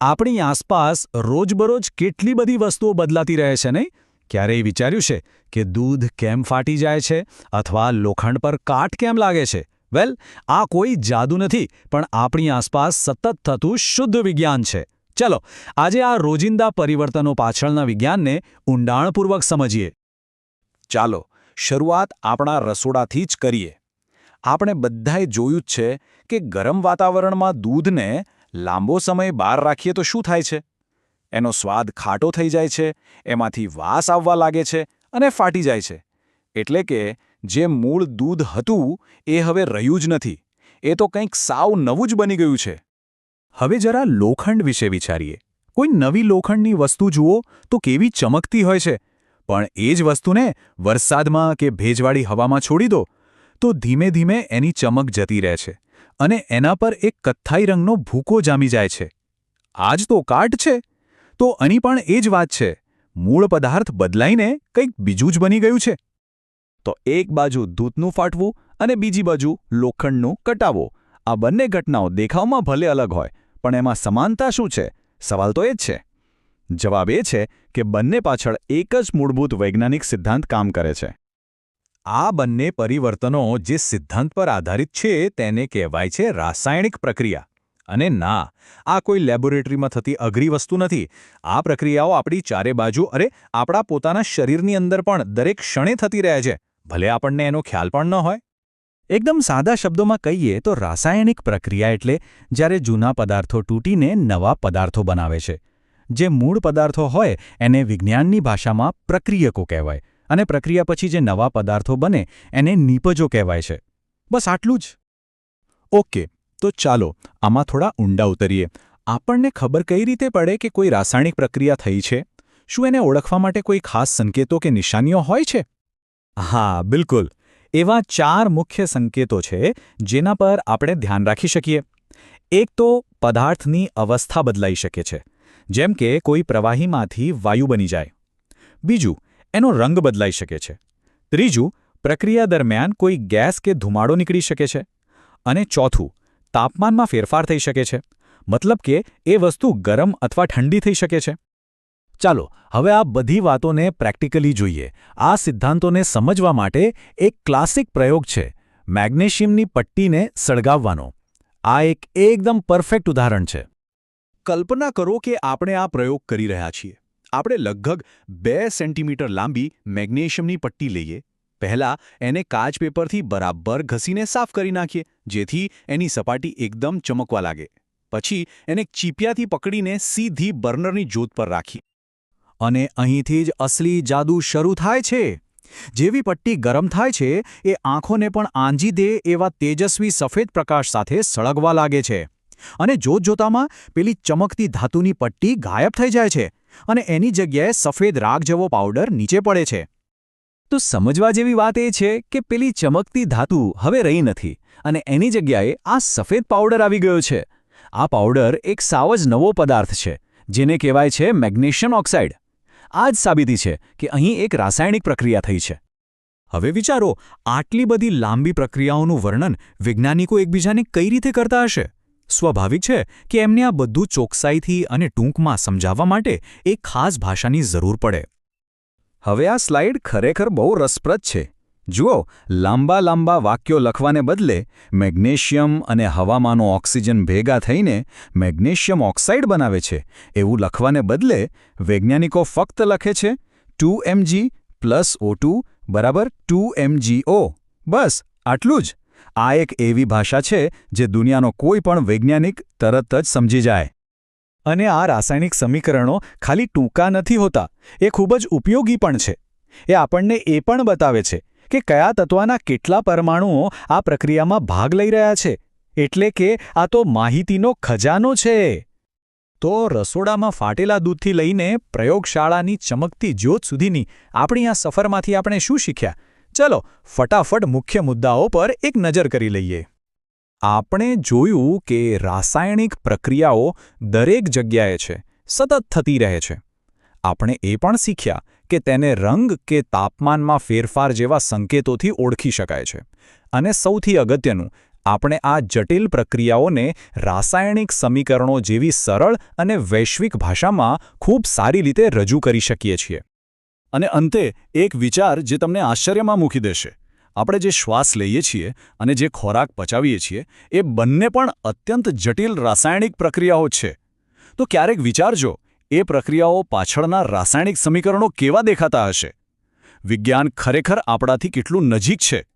આપણી આસપાસ રોજબરોજ કેટલી બધી વસ્તુઓ બદલાતી રહે છે નહીં? ક્યારેય વિચાર્યું છે કે દૂધ કેમ ફાટી જાય છે અથવા લોખંડ પર કાટ કેમ લાગે છે? વેલ, આ કોઈ જાદુ નથી, પણ આપણી આસપાસ સતત થતું શુદ્ધ વિજ્ઞાન છે. ચલો, આજે આ રોજિંદા પરિવર્તનો પાછળના વિજ્ઞાનને ઊંડાણપૂર્વક સમજીએ. ચાલો, શરૂઆત આપણા રસોડાથી જ કરીએ. આપણે બધાએ જોયું જ છે કે ગરમ વાતાવરણમાં દૂધને લાંબો સમય બહાર રાખીએ તો શું થાય છે? એનો સ્વાદ ખાટો થઈ જાય છે, એમાંથી વાસ આવવા લાગે છે અને ફાટી જાય છે. એટલે કે જે મૂળ દૂધ હતું એ હવે રહ્યું જ નથી. એ તો કંઈક સાવ નવું જ બની ગયું છે. હવે જરા લોખંડ વિશે વિચારીએ. કોઈ નવી લોખંડની વસ્તુ જુઓ તો કેવી ચમકતી હોય છે. પણ એ જ વસ્તુને વરસાદમાં કે ભેજવાળી હવામાં છોડી દો તો ધીમે ધીમે એની ચમક જતી રહે છે. અને એના પર એક કથ્થાઈ રંગનો ભૂકો જામી જાય છે. આ જ તો કાટ છે. તો અહીં પણ એ જ વાત છે. મૂળ પદાર્થ બદલાઈને કંઈક બીજું જ બની ગયું છે. તો એક બાજુ દૂધનું ફાટવું અને બીજી બાજુ લોખંડનું કટાવો. આ બંને ઘટનાઓ દેખાવમાં ભલે અલગ હોય, પણ એમાં સમાનતા શું છે? સવાલ તો એ જ છે. જવાબ એ છે કે બંને પાછળ એક જ મૂળભૂત વૈજ્ઞાનિક સિદ્ધાંત કામ કરે છે. આ બંને પરિવર્તનો જે સિદ્ધાંત પર આધારિત છે તેને કહેવાય છે રાસાયણિક પ્રક્રિયા. અને ના, આ કોઈ લેબોરેટરીમાં થતી અઘરી વસ્તુ નથી. આ પ્રક્રિયાઓ આપણી ચારે બાજુ, અરે, આપણા પોતાના શરીરની અંદર પણ દરેક ક્ષણે થતી રહે છે. ભલે આપણને એનો ખ્યાલ પણ ન હોય. એકદમ સાદા શબ્દોમાં કહીએ તો રાસાયણિક પ્રક્રિયા એટલે જ્યારે જૂના પદાર્થો તૂટીને નવા પદાર્થો બનાવે છે. જે મૂળ પદાર્થો હોય એને વિજ્ઞાનની ભાષામાં પ્રક્રિયકો કહેવાય. અને પ્રક્રિયા પછી જે નવા પદાર્થો બને, એને નીપજો કહેવાય છે. બસ આટલું જ. ઓકે, તો ચાલો, આમાં થોડા ઊંડા ઉતરીએ. આપણને ખબર કઈ રીતે પડે કે કોઈ રાસાયણિક પ્રક્રિયા થઈ છે? શું એને ઓળખવા માટે કોઈ ખાસ સંકેતો કે નિશાનીઓ હોય છે? હા, બિલકુલ. એવા ચાર મુખ્ય સંકેતો છે, જેના પર આપણે ધ્યાન રાખી શકીએ. એક તો, પદાર્થની અવસ્થા બદલાઈ શકે છે. જેમ કે, કોઈ પ્રવાહીમાંથી વાયુ બની જાય. બીજું એનો રંગ બદલાઈ શકે છે. ત્રીજું, પ્રક્રિયા દરમિયાન કોઈ ગેસ કે ધુમાડો નીકળી શકે છે. અને ચોથું, તાપમાનમાં ફેરફાર થઈ શકે છે. મતલબ કે એ વસ્તુ ગરમ અથવા ઠંડી થઈ શકે છે. ચાલો, હવે આ બધી વાતોને પ્રેક્ટિકલી જોઈએ. આ સિદ્ધાંતોને સમજવા માટે એક ક્લાસિક પ્રયોગ છે, મેગ્નેશિયમની પટ્ટીને સળગાવવાનો. આ એક એકદમ પરફેક્ટ ઉદાહરણ છે. કલ્પના કરો કે આપણે આ પ્રયોગ કરી રહ્યા છીએ. આપણે લગભગ બે સેન્ટીમીટર લાંબી મેગ્નેશિયમની પટ્ટી લઈએ. પહેલાં એને કાચ પેપરથી બરાબર ઘસીને સાફ કરી નાખીએ, જેથી એની સપાટી એકદમ ચમકવા લાગે. પછી એને ચીપિયાથી પકડીને સીધી બર્નરની જોત પર રાખી અને અહીંથી જ અસલી જાદુ શરૂ થાય છે. જેવી પટ્ટી ગરમ થાય છે, એ આંખોને પણ આંજી દે એવા તેજસ્વી સફેદ પ્રકાશ સાથે સળગવા લાગે છે. અને જોતજોતામાં પેલી ચમકતી ધાતુની પટ્ટી ગાયબ થઈ જાય છે. અને એની જગ્યાએ સફેદ રાગ જેવો પાવડર નીચે પડે છે. તો સમજવા જેવી વાત એ છે કે પેલી ચમકતી ધાતુ હવે રહી નથી અને એની જગ્યાએ આ સફેદ પાવડર આવી ગયો છે. આ પાવડર એક સાવ જ નવો પદાર્થ છે, જેને કહેવાય છે મેગ્નેશિયમ ઓક્સાઇડ. આ જ સાબિતી છે કે અહીં એક રાસાયણિક પ્રક્રિયા થઈ છે. હવે વિચારો, આટલી બધી લાંબી પ્રક્રિયાઓનું વર્ણન વૈજ્ઞાનિકો એકબીજાને કઈ રીતે કરતા હશે? સ્વાભાવિક છે કે એમને આ બધું ચોકસાઈથી અને ટૂંકમાં સમજાવવા માટે એક ખાસ ભાષાની જરૂર પડે. હવે આ સ્લાઇડ ખરેખર બહુ રસપ્રદ છે. જુઓ, લાંબા લાંબા વાક્યો લખવાને બદલે મેગ્નેશિયમ અને હવામાંનો ઓક્સિજન ભેગા થઈને મેગ્નેશિયમ ઓક્સાઇડ બનાવે છે. એવું લખવાને બદલે વૈજ્ઞાનિકો ફક્ત લખે છે, ટુ એમજી પ્લસ ઓ બરાબર ટુ એમજીઓ બસ, આટલું જ. આ એક એવી ભાષા છે જે દુનિયાનો કોઈ પણ વૈજ્ઞાનિક તરત જ સમજી જાય. અને આ રાસાયણિક સમીકરણો ખાલી ટૂંકા નથી હોતા, એ ખૂબ જ ઉપયોગી પણ છે. એ આપણને એ પણ બતાવે છે કે કયા તત્વના કેટલા પરમાણુઓ આ પ્રક્રિયામાં ભાગ લઈ રહ્યા છે, એટલે કે આ તો માહિતીનો ખજાનો છે. તો રસોડામાં ફાટેલા દૂધથી લઈને પ્રયોગશાળાની ચમકતી જ્યોત સુધીની આપણી આ સફરમાંથી આપણે શું શીખ્યા? ચલો, ફટાફટ મુખ્ય મુદ્દાઓ પર એક નજર કરી લઈએ. આપણે જોયું કે રાસાયણિક પ્રક્રિયાઓ દરેક જગ્યાએ છે, સતત થતી રહે છે. આપણે એ પણ શીખ્યા કે તેને રંગ કે તાપમાનમાં ફેરફાર જેવા સંકેતોથી ઓળખી શકાય છે. અને સૌથી અગત્યનું, આપણે આ જટિલ પ્રક્રિયાઓને રાસાયણિક સમીકરણો જેવી સરળ અને વૈશ્વિક ભાષામાં ખૂબ સારી રીતે રજૂ કરી શકીએ છીએ. અને અંતે એક વિચાર જે તમને આશ્ચર્યમાં મૂકી દેશે. આપણે જે શ્વાસ લઈએ છીએ અને જે ખોરાક પચાવીએ છીએ, એ બંને પણ અત્યંત જટિલ રાસાયણિક પ્રક્રિયાઓ છે. તો ક્યારેક વિચારજો, એ પ્રક્રિયાઓ પાછળના રાસાયણિક સમીકરણો કેવા દેખાતા હશે? વિજ્ઞાન ખરેખર આપણાથી કેટલું નજીક છે?